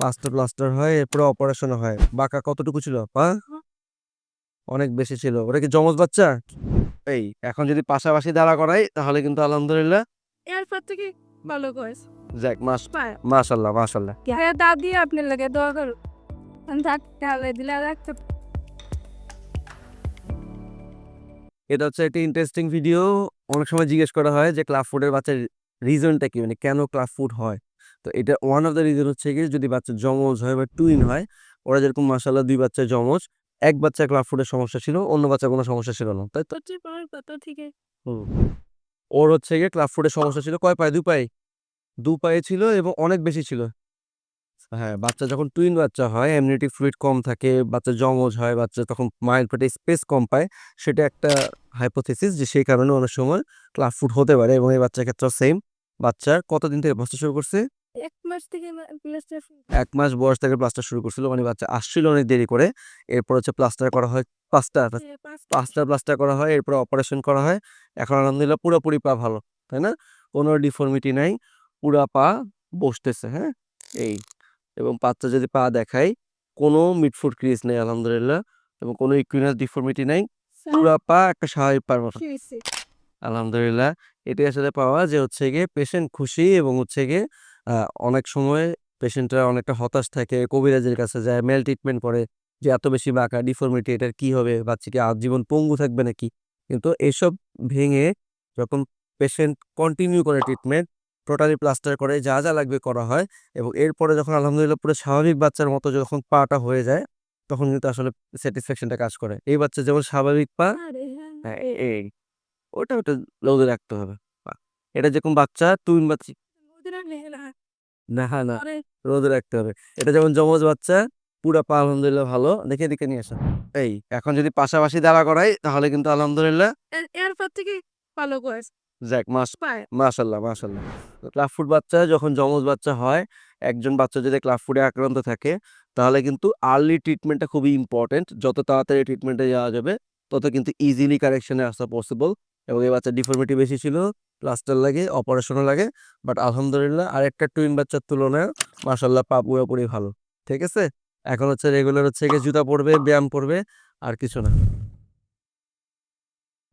পাঁচটা প্লাস্টার হয় এরপরে অপারেশন হয়। বাঁকা কতটুকু ছিল? পা অনেক বেশি ছিল। ওটা কি জমজ বাচ্চা? এই এখন যদি পাশাপাশি দাঁড়া করাই তাহলে কিন্তু আলহামদুলিল্লাহ এরপর থেকে ভালো করেছে। যাক মাস মাশাল্লাহ মাশাল্লাহ। হ্যাঁ দাদি আপনার লাগে দোয়া থাকতে দিলে রাখতে এটা হচ্ছে একটা ইন্টারেস্টিং ভিডিও অনেক সময় জিজ্ঞেস করা হয় যে ক্লাব ফুডের বাচ্চার রিজনটা কি? মানে কেন ক্লাব ফুড হয়? তো এটা ওয়ান অফ দ্য রিজন হচ্ছে কি যদি বাচ্চা জমজ হয় বা টুইন হয় ওরা যেরকম মাসাল্লাহ দুই বাচ্চা জমজ এক বাচ্চা ক্লাব ফুডের সমস্যা ছিল অন্য বাচ্চা কোনো সমস্যা ছিল না। তাই তো? পাওয়ার ওর হচ্ছে গিয়ে ক্লাব ফুডের সমস্যা ছিল কয় পায়ে? দু পায়ে। দু পায়ে ছিল এবং অনেক বেশি ছিল। হ্যাঁ বাচ্চা যখন টুইন বাচ্চা হয় এমনিটি ফ্লুইড কম থাকে বাচ্চা জমজ হয় বাচ্চা তখন মায়ের পেটে স্পেস কম পায় সেটা একটা হাইপোথিসিস যে সেই কারণে অনেক সময় ক্লাব ফুড হতে পারে এবং এই বাচ্চার ক্ষেত্রে সেম বাচ্চার কতদিন থেকে বসতে শুরু করছে? এক মাস থেকে প্লাস্টার এক মাস বয়স থেকে প্লাস্টার শুরু করছিল মানে বাচ্চা আসছিল অনেক দেরি করে। এরপর হচ্ছে প্লাস্টার করা হয় পাঁচটা। পাঁচটা। প্লাস্টার করা হয় এরপর অপারেশন করা হয়। এখন আলহামদুলিল্লাহ পুরোপুরি পা ভালো তাই না? কোনো ডিফর্মিটি নাই পুরা পা বসতেছে হ্যাঁ? এই এবং বাচ্চা যদি পা দেখায় কোনো মিডফুট ক্রিজ নেই আলহামদুলিল্লাহ এবং কোনো ইকুইনাস ডিফর্মিটি নাই পুরা পা একটা স্বাভাবিক পার মতো। আলহামদুলিল্লাহ এটি আসলে পাওয়া যে হচ্ছে গিয়ে পেশেন্ট খুশি এবং হচ্ছে গিয়ে অনেক সময় পেশেন্টরা অনেকটা হতাশ থাকে কবিরাজের কাছে যায় মেল ট্রিটমেন্ট করে যে এত বেশি বাঁকা ডিফর্মিটি এটার কি হবে? বাচ্চাকে আজীবন পঙ্গু থাকবে নাকি? কিন্তু এসব ভেঙে যখন পেশেন্ট কন্টিনিউ করে ট্রিটমেন্ট টোটালি প্লাস্টার করে যা যা লাগবে করা হয় এবং এরপরে যখন আলহামদুলিল্লাহ পুরো স্বাভাবিক বাচ্চার মতো যখন পাটা হয়ে যায় তখন কিন্তু আসলে স্যাটিসফ্যাকশনটা কাজ করে। এই বাচ্চা যেমন স্বাভাবিক পা হ্যাঁ। এই- এই ওটা ওটা রোদে রাখতে হবে। এটা যেরকম বাচ্চা টুইন বাচ্চা না? না রোদে রাখতে হবে। এটা যেমন জমজ বাচ্চা পুরা পা আলহামদুলিল্লাহ ভালো। দেখে দেখে নিয়ে আসা। এই এখন যদি পাশাপাশি দাঁড়া করাই তাহলে কিন্তু আলহামদুলিল্লাহ এরপর থেকে ভালো করেছে যাক মাস মাশাল্লাহ মাশাল্লাহ। ক্লাব ফুড বাচ্চা যখন জমজ বাচ্চা হয় একজন বাচ্চা যদি ক্লাব ফুডে আক্রান্ত থাকে তাহলে কিন্তু আর্লি ট্রিটমেন্টটা খুবই ইম্পর্টেন্ট। যত তাড়াতাড়ি ট্রিটমেন্টে যাওয়া যাবে তত কিন্তু ইজিলি কারেকশনে আসা পসিবল এবং এই বাচ্চার ডিফর্মিটি বেশি ছিল প্লাস্টার লাগে অপারেশনও লাগে বাট আলহামদুলিল্লাহ আর একটা টুইন বাচ্চার তুলনায় মাশাল্লাহ পা পুরোপুরি ভালো। ঠিক আছে? এখন হচ্ছে রেগুলার হচ্ছে জুতা পরবে, ব্যায়াম করবে আর কিছু না।